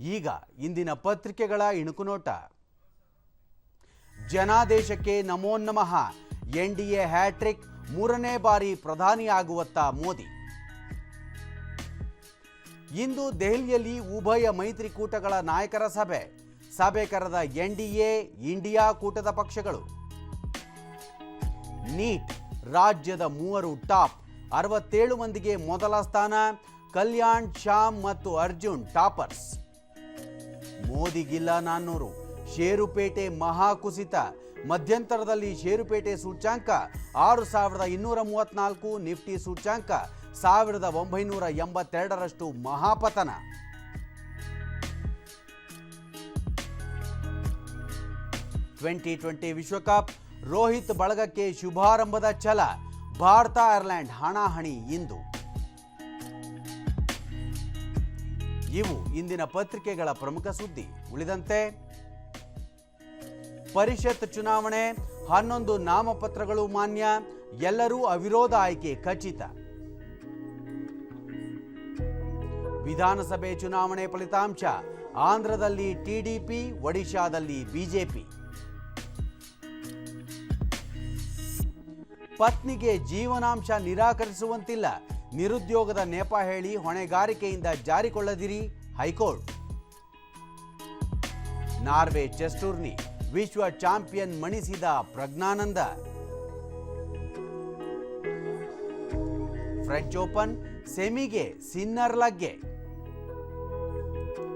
ಈಗ ಇಂದಿನ ಪತ್ರಿಕೆಗಳ ಇಣುಕುನೋಟ ಜನಾದೇಶಕ್ಕೆ ನಮೋ ನಮಃ ಎನ್ ಡಿ ಎ ಹ್ಯಾಟ್ರಿಕ್ ಮೂರನೇ ಬಾರಿ ಪ್ರಧಾನಿಯಾಗುವತ್ತ ಮೋದಿ. ಇಂದು ದೆಹಲಿಯಲ್ಲಿ ಉಭಯ ಮೈತ್ರಿಕೂಟಗಳ ನಾಯಕರ ಸಭೆ. ಸಭೆ ಕರೆದ ಎನ್ ಡಿ ಎ ಇಂಡಿಯಾ ಕೂಟದ ಪಕ್ಷಗಳು. ನೀಟ್ ರಾಜ್ಯದ ಮೂವರು ಟಾಪ್, ಅರವತ್ತೇಳು ಮಂದಿಗೆ ಮೊದಲ ಸ್ಥಾನ, ಕಲ್ಯಾಣ್ ಶ್ಯಾಮ್ ಮತ್ತು ಅರ್ಜುನ್ ಟಾಪರ್ಸ್. ಮೋದಿಗಿಲ್ಲ ನಾನ್ನೂರು. ಷೇರುಪೇಟೆ ಮಹಾ ಕುಸಿತ ಮಧ್ಯಂತರದಲ್ಲಿ ಷೇರುಪೇಟೆ ಸೂಚ್ಯಾಂಕ. ಆರು ಸಾವಿರದ ಇನ್ನೂರ ಮೂವತ್ನಾಲ್ಕು ನಿಫ್ಟಿ ಸೂಚ್ಯಾಂಕ. ಸಾವಿರದ ಒಂಬೈನೂರ ಎಂಬತ್ತೆರಡರಷ್ಟು ಮಹಾಪತನ. ಟ್ವೆಂಟಿ ಟ್ವೆಂಟಿ ವಿಶ್ವಕಪ್. ರೋಹಿತ್ ಬಳಗಕ್ಕೆ ಶುಭಾರಂಭದ ಛಲ. ಭಾರತ, ಐರ್ಲೆಂಡ್ ಹಣಾಹಣಿ ಇಂದು. ಇವು ಇಂದಿನ ಪತ್ರಿಕೆಗಳ ಪ್ರಮುಖ ಸುದ್ದಿ. ಉಳಿದಂತೆ, ಪರಿಷತ್ ಚುನಾವಣೆ, ಹನ್ನೊಂದು ನಾಮಪತ್ರಗಳು ಮಾನ್ಯ, ಎಲ್ಲರೂ ಅವಿರೋಧ ಆಯ್ಕೆ ಖಚಿತ. ವಿಧಾನಸಭೆ ಚುನಾವಣೆ ಫಲಿತಾಂಶ, ಆಂಧ್ರದಲ್ಲಿ ಟಿಡಿಪಿ ಒಡಿಶಾದಲ್ಲಿ ಬಿಜೆಪಿ ಪತ್ನಿಗೆ ಜೀವನಾಂಶ ನಿರಾಕರಿಸುವಂತಿಲ್ಲ ನಿರುದ್ಯೋಗದ ನೇಪ ಹೇಳಿ ಹೊಣೆಗಾರಿಕೆಯಿಂದ ಜಾರಿಕೊಳ್ಳದಿರಿ high court. Norway chess tourney, ವಿಶ್ವ ಚಾಂಪಿಯನ್ ಮಣಿಸಿದ ಪ್ರಜ್ಞಾನಂದ. ಫ್ರೆಂಚ್ ಓಪನ್ ಸೆಮಿಗೆ ಸಿನ್ನರ್ ಲಗ್ಗೆ